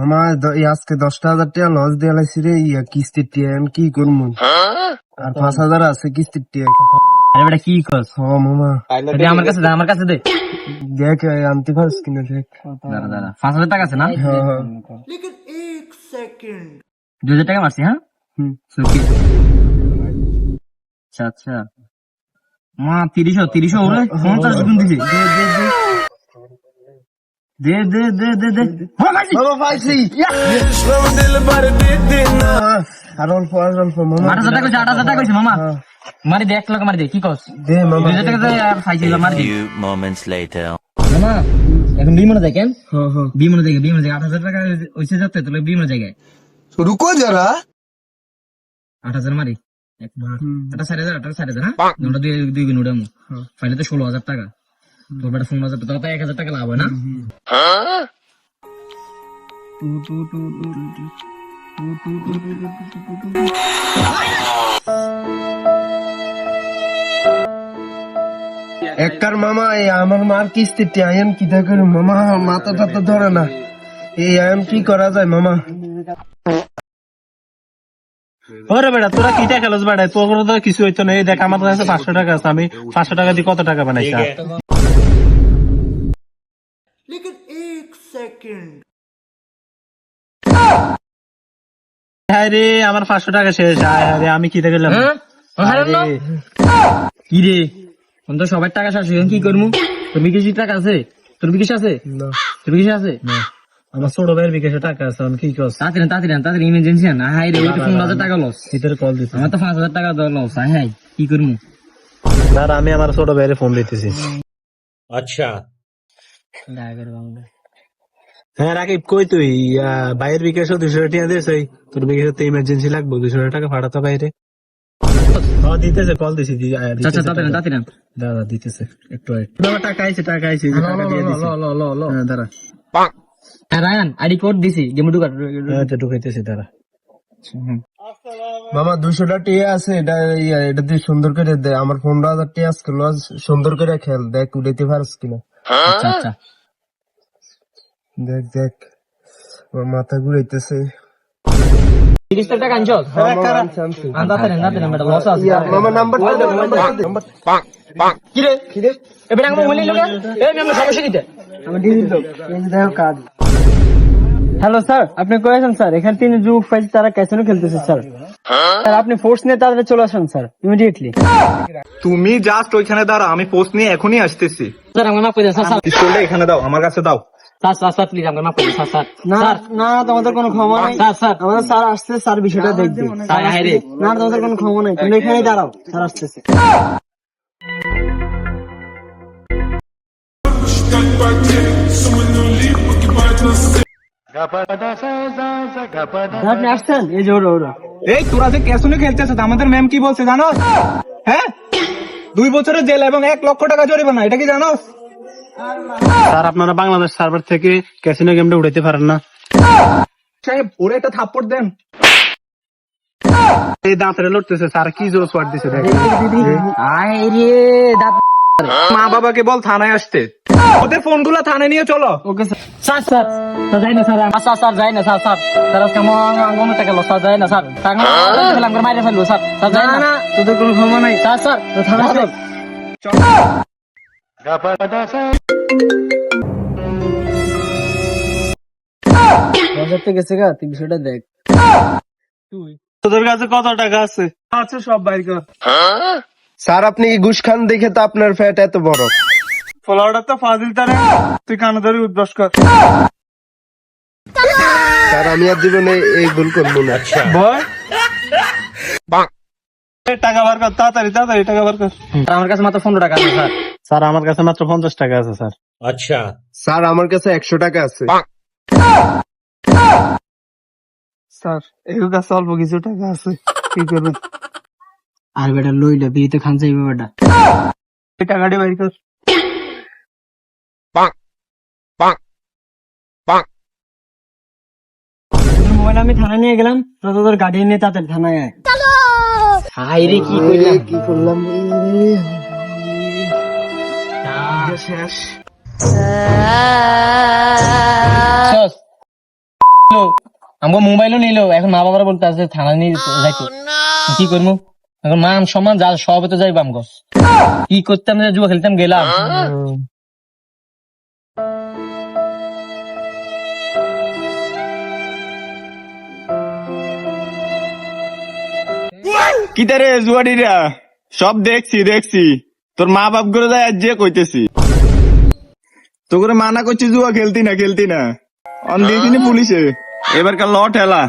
মামা দ- আজকে দশটা হাজার টাকা লস দিয়ে লাইছি রে ইয়া কিস্তির টিয়া আমি কি করব আর পাঁচ হাজার আছে কিস্তির টিয়া। আরে বেটা কি কস? হ মামা দে আমার কাছে দে আমার কাছে দে। দেখ এই আনতে পারস কিনা দেখ। দাঁড়া দাঁড়া। পাঁচ হাজার টাকা আছে না? হ্যাঁ হ্যাঁ। দুই হাজার টাকা মারছি হ্যাঁ? হুম। আচ্ছা আচ্ছা। মা তিরিশো তিরিশো ওরে পঞ্চাশ গুণ দিছি। দে দে দে দে দে। দে হ্যাঁ, পাইছি। আর অল্প আর অল্প মামা। আট হাজার কইছে, আট হাজার কইছে, মামা। হ্যাঁ। মারি দে এক লাখ মারি দে কি কস? দে মামা। দুই টাকা দে আর খাইছিল মারি দে। Few moments মামা এখন বিমনে যায় কেন? হ্যাঁ হ্যাঁ। বিমনে জায়গায় বিমনে আট হাজার টাকা ওইসে যাচ্ছে তাহলে বিমনে জায়গায় রুকো যারা। আট হাজার মারি। এক এটা সাড়ে হাজার এটা সাড়ে হাজার হ্যাঁ? আমরা দুই দুই গুণ উঠামু। ফাইলে তো ষোলো হাজার টাকা। তোর বেটা টাকা তো এক হাজার টাকা লাভ হয় না? একটার মামা এই আমার মার কিস্তির টিয়া আয়ান কি দেখে মামা মাথা টাথা ধরে না। এই আয়ান কি করা যায় মামা? ওরে বেটা তোরা কিটা খেলোস বেটা? তোর তো কিছু হইতো না। এই দেখ আমার কাছে পাঁচশো টাকা আছে আমি পাঁচশো টাকা দিয়ে কত টাকা বানাইছি? হ্যাঁ রে আমার পাঁচশো টাকা শেষ। আয় আরে আমি গেলাম? হ্যাঁ? না? কি রে? তো সবার টাকা শেষ কি করব তোর টাকা আছে? তোর বিকাশ আছে? তোর বিকাশ আছে? আমার ছোট ভাইয়ের বিকাশে টাকা আছে আমি কি করছি? তাড়াতাড়ি তাড়াতাড়ি তাড়াতাড়ি ইমার্জেন্সি আন। হাই রে ওই পনেরো হাজার টাকা লস ভিতরে কল দিচ্ছি আমার তো পাঁচ হাজার টাকা লস হাই হাই কি করব দাঁড়া আমি আমার ছোট ভাইয়ের ফোন দিতেছি। হ্যাঁ রাকিব কই তুই? ভাইয়ের বিকাশও দুশো টাকা দিয়েছ তোর বিকাশে তো ইমার্জেন্সি লাগবে দুশো টাকা ভাড়া তো বাইরে। দিতেছে কল দিছি দি- আহ, দিতেছে তাড়াতাড়ি আন, টাকা। তাড়াতাড়ি আন। দাদা দিতেছে একটু টাকা আইছে টাকা আইছে টাকা দিয়ে দিছি। দাঁড়া। রায়ান আইডি কোড দিছি গেমে ঢুকা তো ঢুকাইতেছি দাঁড়া। মামা দুশোটা টিয়া আছে এটা এটা দিয়ে সুন্দর করে দে। আমার পনেরো হাজার টিয়া আজকে সুন্দর করে খেল দেখ উড়াইতে পারস কিনা। আচ্ছা আচ্ছা। দেখ দেখ। আমার মাথা ঘুরাইতেছে। টাকা আনছস নাম্বার নাম্বার এবার লোক? আমি সমস্যা লোক দেখো কাজ। হ্যালো স্যার আপনি কই আছেন স্যার এখানে তিন যুগ পাইছে তারা ক্যাসিনো খেলতেছে স্যার স্যার আপনি ফোর্স নিয়ে তাদের চলে আসেন স্যার ইমিডিয়েটলি তুমি জাস্ট ওইখানে দাঁড়া আমি পোস্ট নিয়ে এখনই আসতেছি। স্যার আমার স্যার স্যার এখানে দাও আমার কাছে দাও। স্যার স্যার স্যার প্লিজ আমার মাফ করে দেন স্যার স্যার। না স্যার। না তোমাদের কোনো ক্ষমা নাই। Sir sir. আমাদের স্যার আসছে স্যার বিষয়টা দেখবে। স্যার হাই না তোমাদের কোনো ক্ষমা নাই। তুমি এখানেই দাঁড়াও স্যার আসতেছে। এই তোরা যে ক্যাসনে খেলতেছ আমাদের ম্যাম কি বলছে জানো হ্যাঁ? দুই বছরের জেল এবং এক লক্ষ টাকা জরিমানা এটা কি জানো স্যার আপনারা বাংলাদেশ সার্ভার থেকে ক্যাসিনো গেমটা উঠাইতে পারেন না। সাহেব ওরে একটা থাপ্পড় দেন। এই দাঁতরে লড়তেছে স্যার কি জোর সোয়ার দিছে দেখ। হাই রে দাঁত মা বাবাকে বল থানায় আসতে। ওদের ফোনগুলো থানায় নিয়ে চলো। Okay sir. স্যার স্যার যাই না স্যার স্যার স্যার যাই না স্যার স্যার। স্যার আজকে স্যার যাই না স্যার। ফেলাম করে মাইরে ফেলব স্যার। স্যার যাই না। তোদের কোনো ক্ষমা নাই। স্যার স্যার তো থানা চল। বাজারটা গেছে গা তুই বিষয়টা দেখ। তোদের কাছে কত টাকা আছে? আছে সব বাইর কর। স্যার আপনি কি ঘুষ খান দেখে তো আপনার ফ্যাট এত বড়? ফলোয়ারটা তো ফাজিল তারে তুই কানে ধরে উদ্বাস কর। স্যার আমি আর জীবনে এই ভুল করব না। টাকা বার কর তাড়াতাড়ি তাড়াতাড়ি টাকা বার কর। আমার কাছে মাত্র পনেরো টাকা আছে স্যার। স্যার আমার কাছে মাত্র পঞ্চাশ টাকা আছে স্যার। আচ্ছা। স্যার আমার কাছে একশো টাকা আছে। স্যার এর কাছে অল্প কিছু টাকা আছে। কি করবেন? আর বেটা লইলে বিয়েতে খান চাইবে বেটা। এই টাকাটি বাইর কর। মোবাইল আমি থানায় নিয়ে গেলাম তোরা তোদের গাড়ি নিয়ে তাদের থানায় আয়। হাই রে কি করলাম? কি করলাম সস আমাকে মোবাইলও নিলো। এখন মা বাবার বলতে আছে থানা নিয়ে যাইতো কি করব? এখন মান সম্মান যা সবে তো কি করতাম যে জুয়া খেলতাম গেলাম। কি তারে জুয়াডিরা সব দেখছি দেখছি। তোর মা বাপ করে যায় আজ যে কইতেছি। তো করে মানা করছি জুয়া খেলতি না খেলতি না। অন দিয়ে পুলিশে। এবার কাল ল ঠেলা